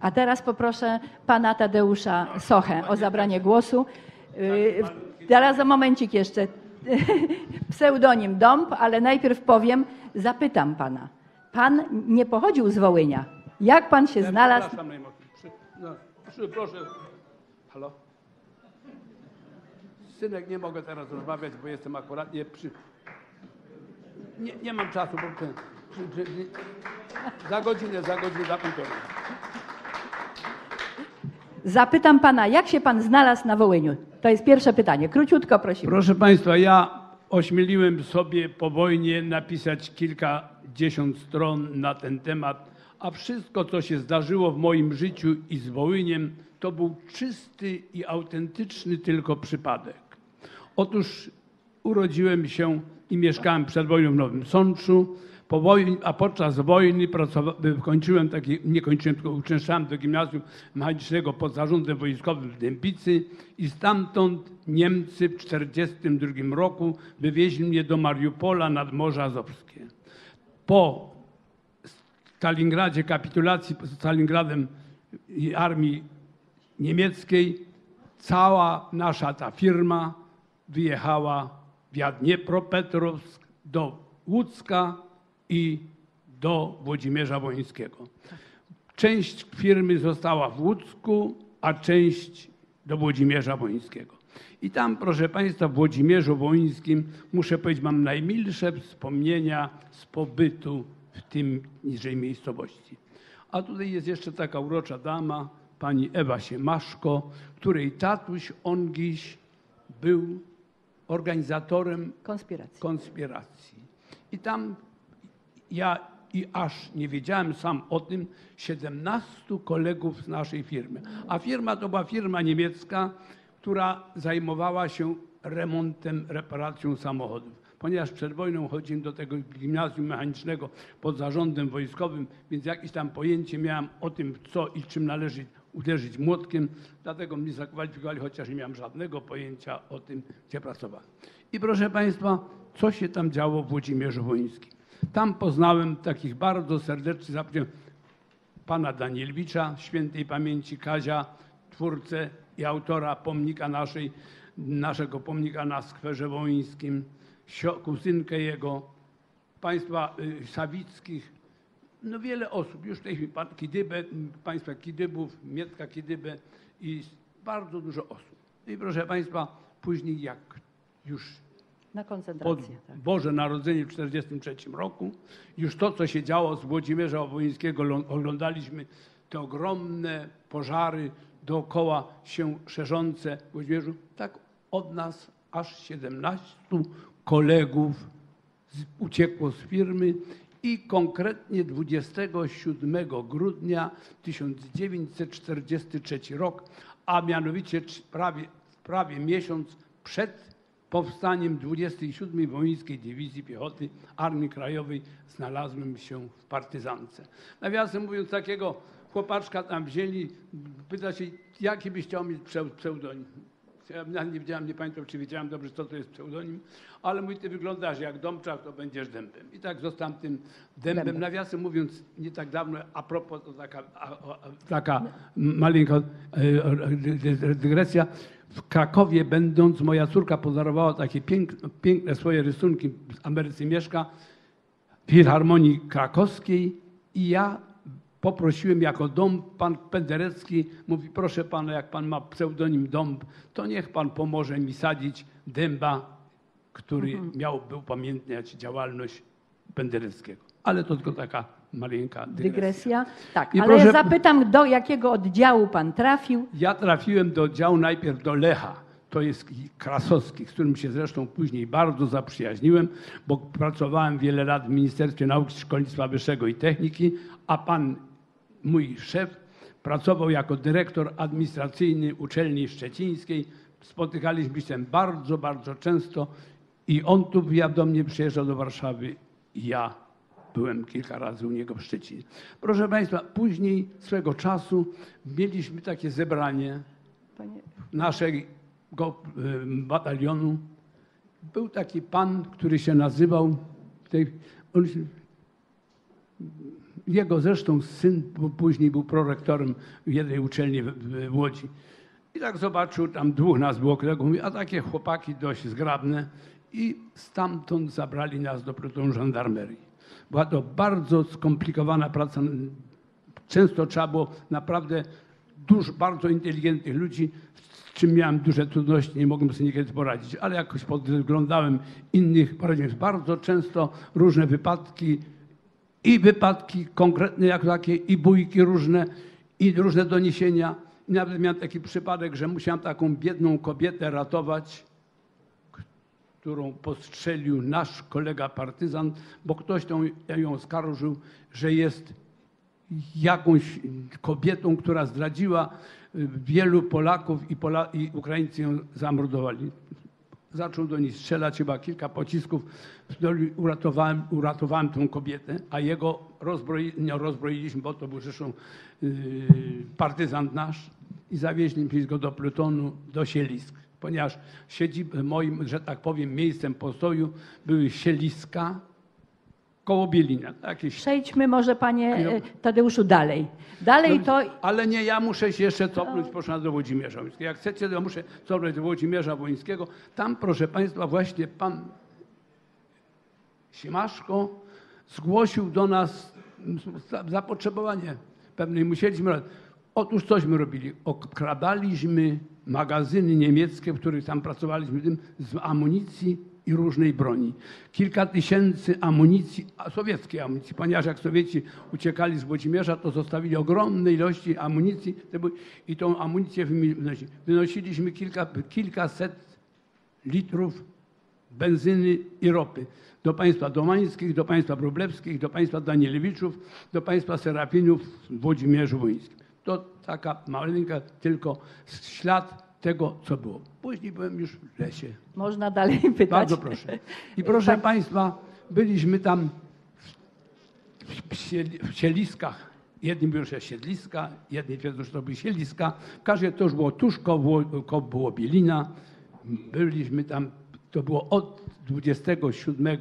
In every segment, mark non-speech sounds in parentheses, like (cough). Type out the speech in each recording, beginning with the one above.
A teraz poproszę pana Tadeusza Sochę o zabranie głosu. Y, Zaraz za momencik jeszcze. (laughs) Pseudonim Dąb, ale najpierw powiem, zapytam pana. Pan nie pochodził z Wołynia. Jak pan się znalazł? No, proszę. Halo? Synek, nie mogę teraz rozmawiać, bo jestem akurat nie przy... Nie, nie mam czasu, bo... Za godzinę, za godzinę, za półtorej. Zapytam pana, jak się pan znalazł na Wołyniu? To jest pierwsze pytanie. Króciutko prosimy. Proszę Państwa, ja ośmieliłem sobie po wojnie napisać kilkadziesiąt stron na ten temat, a wszystko, co się zdarzyło w moim życiu i z Wołyniem, to był czysty i autentyczny tylko przypadek. Otóż urodziłem się i mieszkałem przed wojną w Nowym Sączu, po wojnie, a podczas wojny pracowa- kończyłem taki, nie kończyłem, tylko uczęszczałem do gimnazjum mechanicznego pod zarządem wojskowym w Dębicy i stamtąd Niemcy w 1942 roku wywieźli mnie do Mariupola nad Morze Azowskie. Po Stalingradzie, kapitulacji z Stalingradem armii niemieckiej, cała nasza ta firma wyjechała w Dniepropetrovsk do Łódzka i do Włodzimierza Wołyńskiego. Część firmy została w Łódzku, a część do Włodzimierza Wołyńskiego. I tam, proszę Państwa, w Włodzimierzu Wołyńskim, muszę powiedzieć, mam najmilsze wspomnienia z pobytu w tym niżej miejscowości. A tutaj jest jeszcze taka urocza dama, pani Ewa Siemaszko, której tatuś Ongiś był organizatorem Konspiracja. konspiracji. I tam ja i aż nie wiedziałem sam o tym 17 kolegów z naszej firmy. A firma to była firma niemiecka, która zajmowała się remontem, reparacją samochodów. Ponieważ przed wojną chodziłem do tego gimnazjum mechanicznego pod zarządem wojskowym, więc jakieś tam pojęcie miałem o tym, co i czym należy uderzyć młotkiem, dlatego mnie zakwalifikowali, chociaż nie miałem żadnego pojęcia o tym, gdzie pracowałem. I proszę Państwa, co się tam działo w Włodzimierzu Wołyńskim? Tam poznałem takich bardzo zaprosiłem pana Danielwicza, świętej pamięci Kazia, twórcę i autora pomnika naszej, naszego pomnika na skwerze wołyńskim, kuzynkę jego, państwa y, Sawickich, no wiele osób, już tej pan Kidybę, państwa Kidybów, Mietka Kidybę i bardzo dużo osób. No I proszę państwa, później jak już Na koncentrację. Tak. Boże Narodzenie w 1943 roku. Już to, co się działo z Włodzimierza Wołyńskiego, lo- oglądaliśmy te ogromne pożary dookoła się szerzące w Włodzimierzu. Tak od nas aż 17 kolegów uciekło z firmy i konkretnie 27 grudnia 1943 rok, a mianowicie prawie, prawie miesiąc przed powstaniem 27 Wołyńskiej Dywizji Piechoty Armii Krajowej znalazłem się w partyzance. Nawiasem mówiąc, takiego chłopaczka tam wzięli, pyta się, jaki byś chciał mieć pseu- pseudonim. Ja nie wiedziałem, nie pamiętam, czy wiedziałem dobrze, co to jest pseudonim, ale mój ty wyglądasz jak Dąbczak, to będziesz dębem. I tak zostałem tym dębem. Dębem. Nawiasem mówiąc, nie tak dawno, a propos, to taka, a, a, taka maleńka e, dygresja. W Krakowie będąc, moja córka podarowała takie piękne, piękne swoje rysunki, w Ameryce mieszka, w Filharmonii Krakowskiej i ja poprosiłem jako dąb, pan Penderecki mówi, proszę pana, jak pan ma pseudonim dąb, to niech pan pomoże mi sadzić dęba, który miałby upamiętniać działalność Pendereckiego. Ale to tylko taka maleńka dygresja. Dygresja? Tak, I ale proszę- ja zapytam, do jakiego oddziału pan trafił? Ja trafiłem do działu najpierw do Lecha, to jest Krasowski, z którym się zresztą później bardzo zaprzyjaźniłem, bo pracowałem wiele lat w Ministerstwie Nauki, Szkolnictwa Wyższego i Techniki, a pan, mój szef, pracował jako dyrektor administracyjny uczelni szczecińskiej. Spotykaliśmy się bardzo, bardzo często i on tu do mnie przyjeżdżał do Warszawy i ja Byłem kilka razy u niego w Szczecinie. Proszę Państwa, później swego czasu mieliśmy takie zebranie Panie, naszego y, batalionu. Był taki pan, który się nazywał, tej, on Jego zresztą syn później był prorektorem w jednej uczelni w, Łodzi. I tak zobaczył, tam dwóch nas było kolegów, mówi, a takie chłopaki dość zgrabne. I stamtąd zabrali nas do plutonu żandarmerii. Była to bardzo skomplikowana praca. Często trzeba było naprawdę dużo, bardzo inteligentnych ludzi, z czym miałem duże trudności, nie mogłem sobie niekiedy poradzić, ale jakoś podglądałem innych, poradziłem. Bardzo często różne wypadki, i wypadki konkretne jak takie, i bójki różne, i różne doniesienia. I nawet miałem taki przypadek, że musiałem taką biedną kobietę ratować, którą postrzelił nasz kolega partyzant, bo ktoś tą, ją skarżył, że jest jakąś kobietą, która zdradziła y, wielu Polaków i, Pola, i Ukraińcy ją zamordowali. Zaczął do niej strzelać chyba kilka pocisków. Uratowałem, uratowałem tą kobietę, a jego rozbroi, nie rozbroiliśmy, bo to był zresztą yy, partyzant nasz i zawieźliśmy go do plutonu, do sielisk. Ponieważ siedzib, moim, że tak powiem, miejscem postoju były sieliska koło Bielina. Jakieś Przejdźmy może, panie No. e, Tadeuszu, dalej. Dalej to Ale nie, ja muszę się jeszcze cofnąć, proszę do Włodzimierza Wołyńskiego. Jak chcecie, to ja muszę cofnąć do Włodzimierza Wołyńskiego. Tam, proszę Państwa, właśnie pan Siemaszko zgłosił do nas za- zapotrzebowanie pewne i musieliśmy... Otóż cośmy robili? Okradaliśmy magazyny niemieckie, w których tam pracowaliśmy, z amunicji i różnej broni. Kilka tysięcy amunicji, sowieckiej amunicji, ponieważ jak Sowieci uciekali z Włodzimierza, to zostawili ogromne ilości amunicji i tą amunicję wynosiliśmy kilka, kilkaset litrów benzyny i ropy. Do państwa Domańskich, do państwa Wróblewskich, do państwa Danielowiczów, do państwa Serapinów w Włodzimierzu Wołyńskim. To taka maleńka tylko ślad tego, co było. Później byłem już w lesie. można dalej (laughs) pytać. Bardzo proszę. I proszę Pan- Państwa, byliśmy tam w siedliskach. Jedni mówią, że siedliska, jedni twierdzą, że to były siedliska. W każdym razie to już było tuż koło, koło było Bielina. Byliśmy tam, to było od 27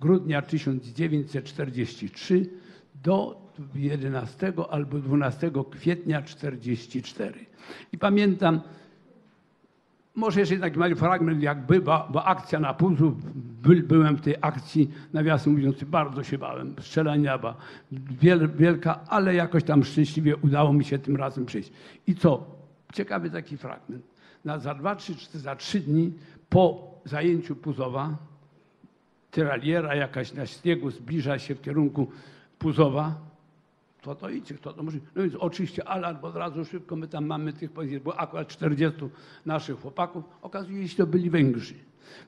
grudnia 1943 do 11 albo 12 kwietnia 1944. I pamiętam, może jeszcze taki mały fragment, jak była, była akcja na Puzu. By, byłem w tej akcji, nawiasem mówiąc, bardzo się bałem. Strzelania była wiel, wielka, ale jakoś tam szczęśliwie udało mi się tym razem przejść. I co? Ciekawy taki fragment. Na, za dwa, trzy, czy za trzy dni po zajęciu Puzowa, tyraliera jakaś na śniegu zbliża się w kierunku Puzowa, kto to idzie, kto to może. No więc oczywiście alarm, od razu szybko my tam mamy tych bo akurat 40 naszych chłopaków, okazuje się, to byli Węgrzy.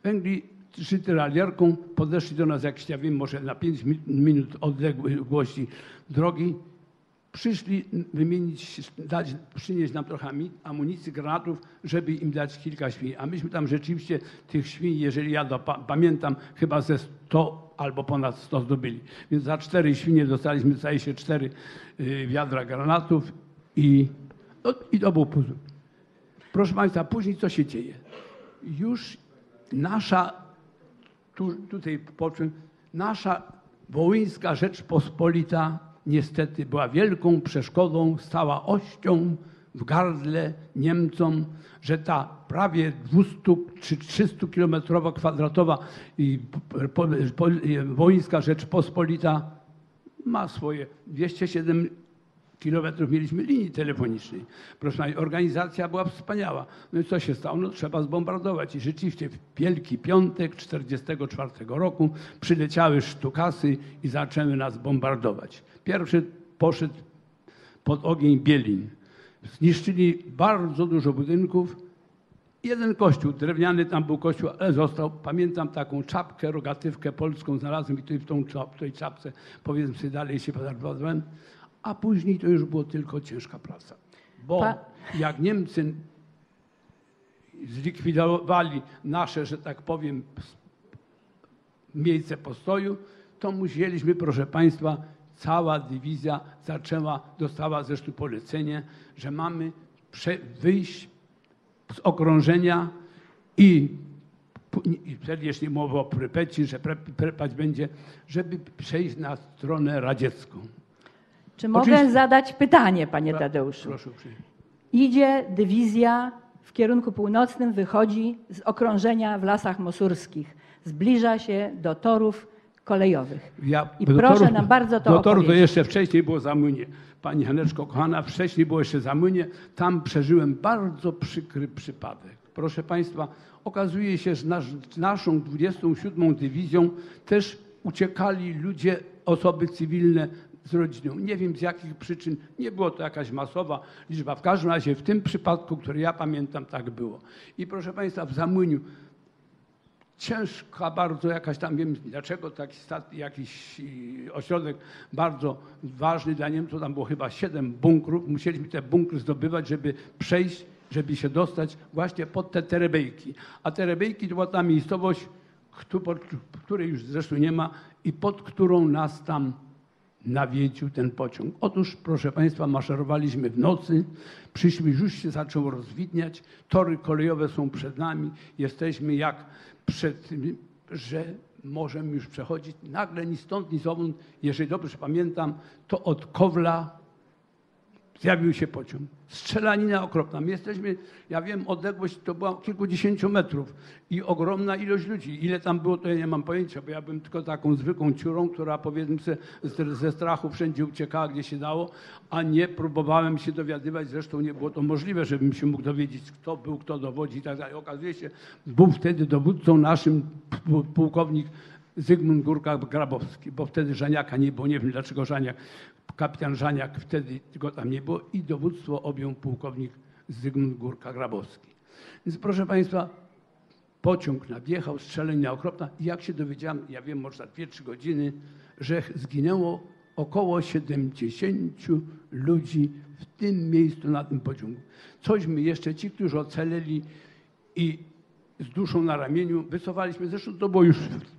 Węgrzy z tyralierką podeszli do nas jakieś, ja wiem, może na 5 mi- minut odległości drogi. Przyszli wymienić, dać, przynieść nam trochę amunicji, granatów, żeby im dać kilka świń. A myśmy tam rzeczywiście tych świń, jeżeli ja do, pa, pamiętam, chyba ze 100 albo ponad 100 zdobyli. Więc za cztery świnie dostaliśmy, zdaje się, cztery y, wiadra granatów i, no, i to był puzzle. Proszę Państwa, później co się dzieje? Już nasza, tu, tutaj po czym, nasza wołyńska Rzeczpospolita niestety była wielką przeszkodą, stała ością w gardle Niemcom, że ta prawie 200 czy 300 kilometrowa kwadratowa wołyńska Rzeczpospolita ma swoje 207 kilometrów mieliśmy linii telefonicznej. Proszę Państwa, organizacja była wspaniała. No i co się stało? No trzeba zbombardować. I rzeczywiście w Wielki Piątek 1944 roku przyleciały sztukasy i zaczęły nas bombardować. Pierwszy poszedł pod ogień Bielin. Zniszczyli bardzo dużo budynków. Jeden kościół, drewniany tam był kościół, ale został. Pamiętam taką czapkę, rogatywkę polską znalazłem i tutaj w tą, w tej czapce, powiedzmy sobie dalej się podarowałem. A później to już było tylko ciężka praca. Bo Pa- jak Niemcy zlikwidowali nasze, że tak powiem, miejsce postoju, to musieliśmy, proszę Państwa, cała dywizja zaczęła, dostała zresztą polecenie, że mamy prze, wyjść z okrążenia i, i jeszcze mowa o Prypeci, że Pre- Prepać będzie, żeby przejść na stronę radziecką. Czy mogę Oczywiście. zadać pytanie, panie Tadeuszu? Proszę uprzejmie. Idzie dywizja w kierunku północnym, wychodzi z okrążenia w Lasach Mosurskich. Zbliża się do torów kolejowych. Ja, I do proszę torów- nam bardzo to Do to jeszcze wcześniej było Zamłynie. Pani Haneczko, kochana, wcześniej było jeszcze Zamłynie. Tam przeżyłem bardzo przykry przypadek. Proszę Państwa, okazuje się, że nasz, naszą 27. dywizją też uciekali ludzie, osoby cywilne z rodziną. Nie wiem z jakich przyczyn. Nie było to jakaś masowa liczba. W każdym razie w tym przypadku, który ja pamiętam, tak było. I proszę Państwa, w Zamłyniu ciężka bardzo jakaś tam, wiem dlaczego taki stat, jakiś ośrodek bardzo ważny dla Niemców, tam było chyba siedem bunkrów, musieliśmy te bunkry zdobywać, żeby przejść, żeby się dostać właśnie pod te terebejki. A terebejki to była ta miejscowość, której już zresztą nie ma i pod którą nas tam nawiedził ten pociąg. Otóż, proszę Państwa, maszerowaliśmy w nocy, przyszły, już się zaczęło rozwidniać, tory kolejowe są przed nami, jesteśmy jak przed tym, że możemy już przechodzić. Nagle ni stąd, ni zowąd, jeżeli dobrze pamiętam, to od Kowla zjawił się pociąg. Strzelanina okropna. My jesteśmy, ja wiem, odległość to była kilkudziesięciu metrów i ogromna ilość ludzi. Ile tam było, to ja nie mam pojęcia, bo ja bym tylko taką zwykłą ciurą, która powiedzmy sobie, ze strachu wszędzie uciekała, gdzie się dało, a nie próbowałem się dowiadywać. Zresztą nie było to możliwe, żebym się mógł dowiedzieć, kto był, kto dowodzi i tak dalej. Okazuje się, był wtedy dowódcą naszym pu- pułkownik Zygmunt Górka-Grabowski, bo wtedy Żaniaka nie było, nie wiem dlaczego Żaniak, kapitan Żaniak wtedy go tam nie było i dowództwo objął pułkownik Zygmunt Górka-Grabowski. Więc proszę Państwa, pociąg nadjechał, strzelenia okropna i jak się dowiedziałem, ja wiem, może za 2-3 godziny, że zginęło około 70 ludzi w tym miejscu na tym pociągu. Cośmy jeszcze ci, którzy ocaleli i z duszą na ramieniu wycofaliśmy. Zresztą to było już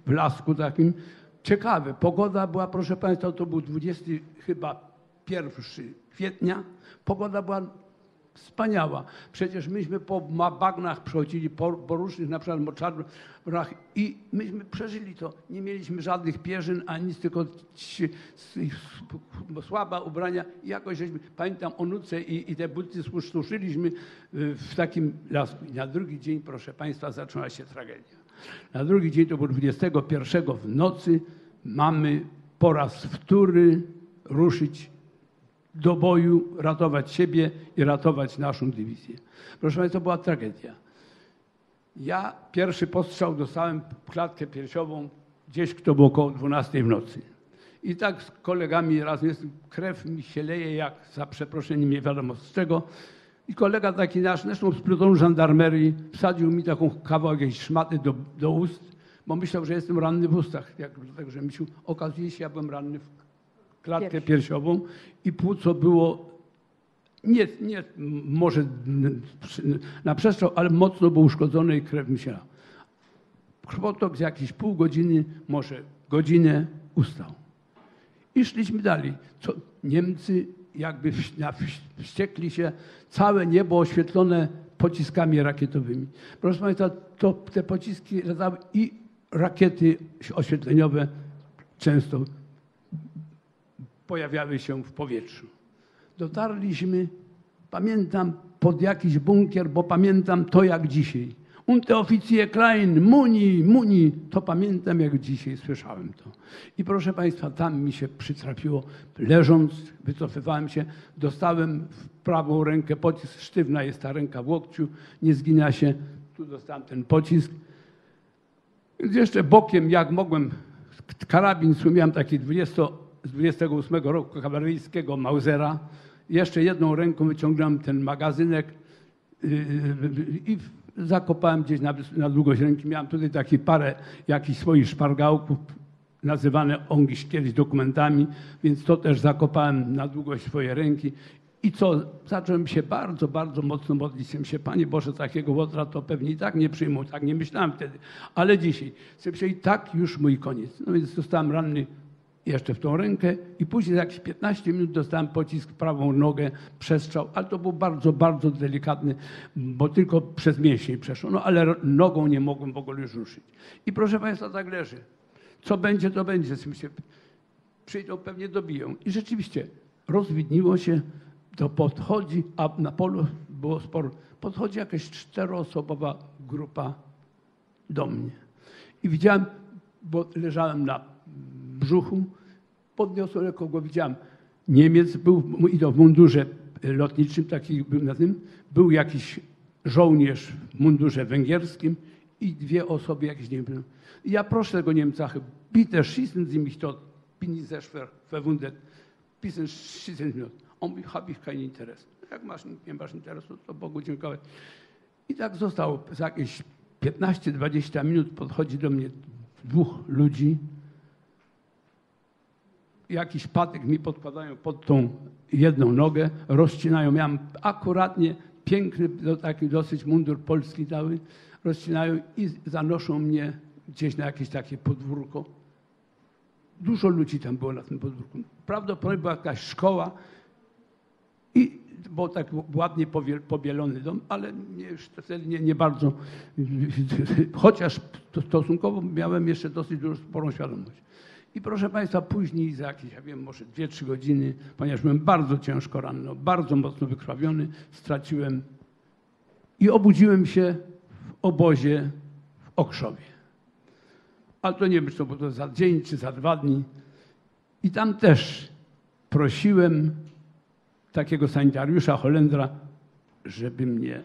w lasku takim. Ciekawe, pogoda była, proszę Państwa, to był 20 chyba 1 kwietnia. Pogoda była wspaniała. Przecież myśmy po bagnach przechodzili, po, po różnych na przykład moczarach i myśmy przeżyli to. Nie mieliśmy żadnych pierzyn, ani nic, tylko ci- słaba ubrania. I jakoś żeśmy, pamiętam onuce i, i te buty sus- suszyliśmy y, w takim lasku. Na drugi dzień, proszę Państwa, zaczęła się tragedia. Na drugi dzień, to był 21 w nocy, mamy po raz wtóry ruszyć do boju, ratować siebie i ratować naszą dywizję. Proszę Państwa, to była tragedia. Ja pierwszy postrzał dostałem klatkę piersiową gdzieś, kto było około 12 w nocy. I tak z kolegami razem jest, krew mi się leje, jak za przeproszeniem nie wiadomo z czego. I kolega taki nasz, zresztą z plutonu żandarmerii, wsadził mi taką kawałek jakiejś szmaty do, do ust, bo myślał, że jestem ranny w ustach. Jak, dlatego, że myślał, okazuje się, ja byłem ranny w klatkę Pierś. piersiową i płuco było nie, nie może na przestrzał, ale mocno było uszkodzone i krew mi się lała. Krwotok z jakieś pół godziny, może godzinę ustał. I szliśmy dalej. Co, Niemcy jakby wściekli się, całe niebo oświetlone pociskami rakietowymi. Proszę Państwa, to te pociski latały i rakiety oświetleniowe często pojawiały się w powietrzu. Dotarliśmy, pamiętam, pod jakiś bunkier, bo pamiętam to jak dzisiaj. Unteroffizier Klein, Muni, Muni, to pamiętam jak dzisiaj słyszałem to. I proszę Państwa, tam mi się przytrafiło, leżąc, wycofywałem się, dostałem w prawą rękę pocisk, sztywna jest ta ręka w łokciu, nie zgina się, tu dostałem ten pocisk. Jeszcze bokiem, jak mogłem, karabin miałem taki 20, z 28 roku kawaleryjskiego Mausera. Jeszcze jedną ręką wyciągnąłem ten magazynek yy, i zakopałem gdzieś na, na długość ręki. Miałem tutaj taki parę jakichś swoich szpargałków, nazywane ongiś kiedyś dokumentami, więc to też zakopałem na długość swojej ręki. I co, zacząłem się bardzo, bardzo mocno modlić Chciałem się, Panie Boże, takiego łotra to pewnie i tak nie przyjmą, tak nie myślałem wtedy. Ale dzisiaj, sobie myślę, i tak już mój koniec. No więc zostałem ranny jeszcze w tą rękę i później jakieś 15 minut dostałem pocisk w prawą nogę, przestrzał, ale to był bardzo, bardzo delikatny, bo tylko przez mięsień przeszło. No ale nogą nie mogłem w ogóle już ruszyć. I proszę Państwa, tak leży. Co będzie, to będzie. Sobie myślę, przyjdą, pewnie dobiją. I rzeczywiście rozwidniło się, to podchodzi, a na polu było sporo, podchodzi jakaś czteroosobowa grupa do mnie. I widziałem, bo leżałem na brzuchu, podniosłem lekko go, widziałem. Niemiec był i to w mundurze lotniczym, taki był na tym, był jakiś żołnierz w mundurze węgierskim i dwie osoby jakieś, nie wiem. I ja proszę tego Niemca, bitte schießen Sie mich dort, bin ich sehr schwer verwundet, bitte schießen Sie mich. On mówi, habe ich keinen Interes. Jak masz, nie masz interesu, to Bogu dziękować. I tak zostało. Za jakieś 15-20 minut podchodzi do mnie dwóch ludzi. Jakiś patek mi podkładają pod tą jedną nogę, rozcinają. Miałem akuratnie piękny, taki dosyć mundur polski dały. Rozcinają i zanoszą mnie gdzieś na jakieś takie podwórko. Dużo ludzi tam było na tym podwórku. Prawdopodobnie była jakaś szkoła, i, bo tak ładnie powie- pobielony dom, ale już nie, nie bardzo, chociaż to- stosunkowo miałem jeszcze dosyć dużo, sporą świadomość. I proszę Państwa, później za jakieś, ja wiem, może 2-3 godziny, ponieważ byłem bardzo ciężko ranny, bardzo mocno wykrwawiony, straciłem i obudziłem się w obozie w Okrzowie. Ale to nie wiem, czy to było za dzień, czy za dwa dni. I tam też prosiłem takiego sanitariusza Holendra, żeby mnie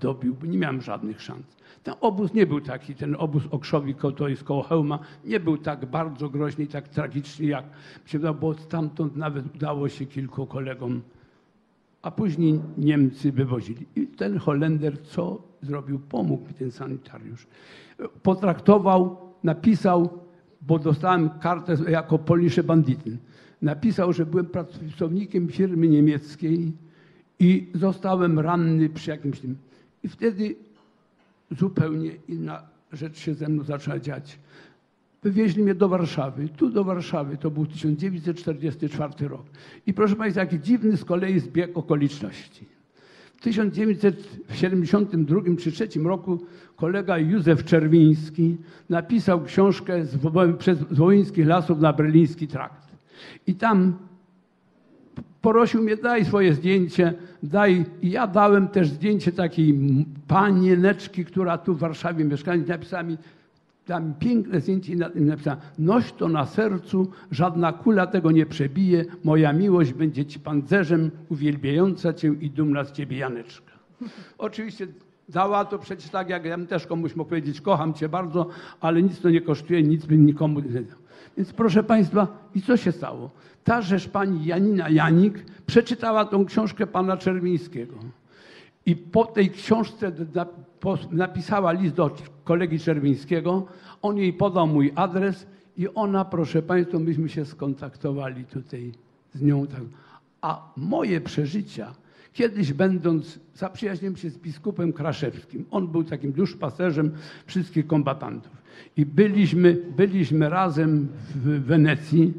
dobił, bo nie miałem żadnych szans. Ten obóz nie był taki, ten obóz Okrzowi, to jest koło Hełma, nie był tak bardzo groźny i tak tragiczny, jak się wydawało, bo stamtąd nawet udało się kilku kolegom, a później Niemcy wywozili. I ten Holender co zrobił? Pomógł mi ten sanitariusz. Potraktował, napisał, bo dostałem kartę jako Polnische Banditen. Napisał, że byłem pracownikiem firmy niemieckiej i zostałem ranny przy jakimś tym. I wtedy zupełnie inna rzecz się ze mną zaczęła dziać. Wywieźli mnie do Warszawy. Tu do Warszawy to był 1944 rok. I proszę Państwa, jaki dziwny z kolei zbieg okoliczności. W 1972 czy 1973 roku kolega Józef Czerwiński napisał książkę z, przez, wołyńskich lasów na berliński trakt. I tam prosił mnie, daj swoje zdjęcie, daj. I ja dałem też zdjęcie takiej panieneczki, która tu w Warszawie mieszkała. I Napisała mi, tam piękne zdjęcie i na tym napisała, noś to na sercu, żadna kula tego nie przebije, moja miłość będzie ci pancerzem, uwielbiająca cię i dumna z ciebie Janeczka. (laughs) Oczywiście dała to przecież tak, jak ja też komuś mógł powiedzieć, kocham cię bardzo, ale nic to nie kosztuje, nic by nikomu nie dał. Więc proszę Państwa, i co się stało? Ta rzecz pani Janina Janik przeczytała tą książkę pana Czerwińskiego. I po tej książce napisała list do kolegi Czerwińskiego. On jej podał mój adres i ona, proszę Państwa, myśmy się skontaktowali tutaj z nią. Tak. A moje przeżycia, kiedyś będąc, zaprzyjaźniłem się z biskupem Kraszewskim. On był takim duszpasterzem wszystkich kombatantów. I byliśmy, byliśmy razem w Wenecji.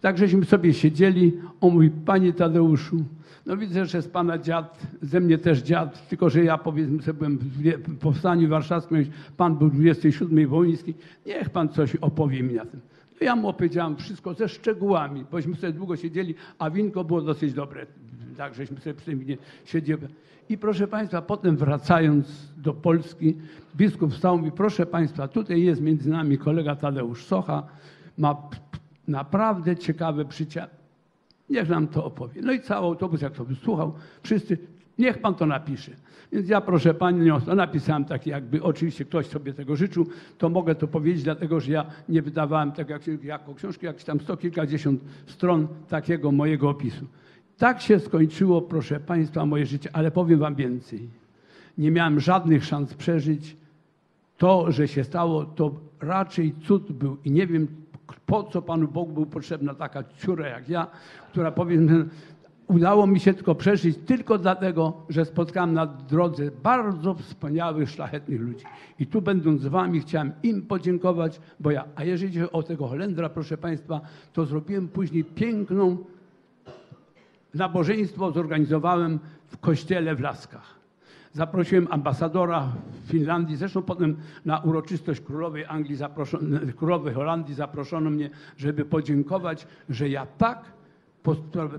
Tak żeśmy sobie siedzieli. On mówi, panie Tadeuszu, no widzę, że jest pana dziad, ze mnie też dziad, tylko że ja powiedzmy sobie byłem w powstaniu warszawskim, pan był w 27 Wołyński, niech pan coś opowie mi na tym. No ja mu opowiedziałem wszystko ze szczegółami, bośmy sobie długo siedzieli, a winko było dosyć dobre, tak żeśmy sobie przy tym winie siedzieli. I proszę państwa, potem wracając do Polski, biskup wstał i mówi, proszę państwa, tutaj jest między nami kolega Tadeusz Socha, ma naprawdę ciekawe przycia, Niech nam to opowie. No i cały autobus, jak to wysłuchał, wszyscy, niech pan to napisze. Więc ja, proszę panią, to napisałem tak jakby, oczywiście ktoś sobie tego życzył, to mogę to powiedzieć, dlatego że ja nie wydawałem tego jak, jako książki, jakieś tam sto kilkadziesiąt stron takiego mojego opisu. Tak się skończyło, proszę państwa, moje życie, ale powiem wam więcej. Nie miałem żadnych szans przeżyć. To, że się stało, to raczej cud był i nie wiem, po co Panu Bogu był potrzebna taka ciura jak ja, która powiedzmy, udało mi się tylko przeżyć tylko dlatego, że spotkałem na drodze bardzo wspaniałych, szlachetnych ludzi. I tu będąc z Wami chciałem im podziękować, bo ja, a jeżeli chodzi o tego Holendra, proszę Państwa, to zrobiłem później piękną nabożeństwo zorganizowałem w kościele w Laskach. Zaprosiłem ambasadora Finlandii, zresztą potem na uroczystość królowej Anglii, królowej Holandii zaproszono mnie, żeby podziękować, że ja tak po,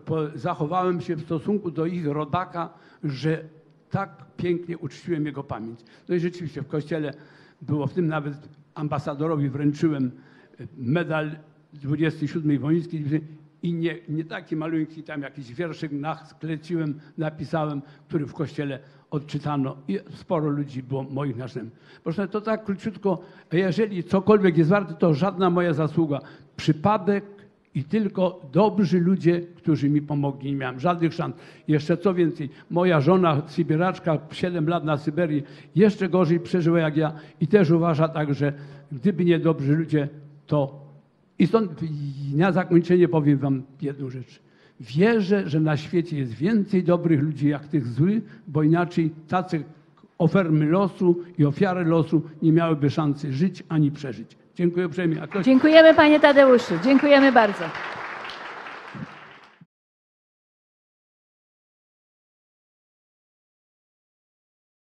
po, zachowałem się w stosunku do ich rodaka, że tak pięknie uczciłem jego pamięć. No i rzeczywiście w kościele było w tym nawet ambasadorowi wręczyłem e, medal 27 Wołyńskiej Dywizji i nie, nie taki malutki tam jakiś wierszyk skleciłem, napisałem, który w kościele odczytano i sporo ludzi było moich następnych. Proszę, to tak króciutko, jeżeli cokolwiek jest warte, to żadna moja zasługa. Przypadek i tylko dobrzy ludzie, którzy mi pomogli. Nie miałem żadnych szans. Jeszcze co więcej, moja żona, Sybiraczka, 7 lat na Syberii, jeszcze gorzej przeżyła jak ja i też uważa tak, że gdyby nie dobrzy ludzie, to... I stąd na zakończenie powiem wam jedną rzecz. Wierzę, że na świecie jest więcej dobrych ludzi jak tych złych, bo inaczej tacy ofermy losu i ofiary losu nie miałyby szansy żyć ani przeżyć. Dziękuję uprzejmie. Ktoś Dziękujemy panie Tadeuszu, dziękujemy bardzo.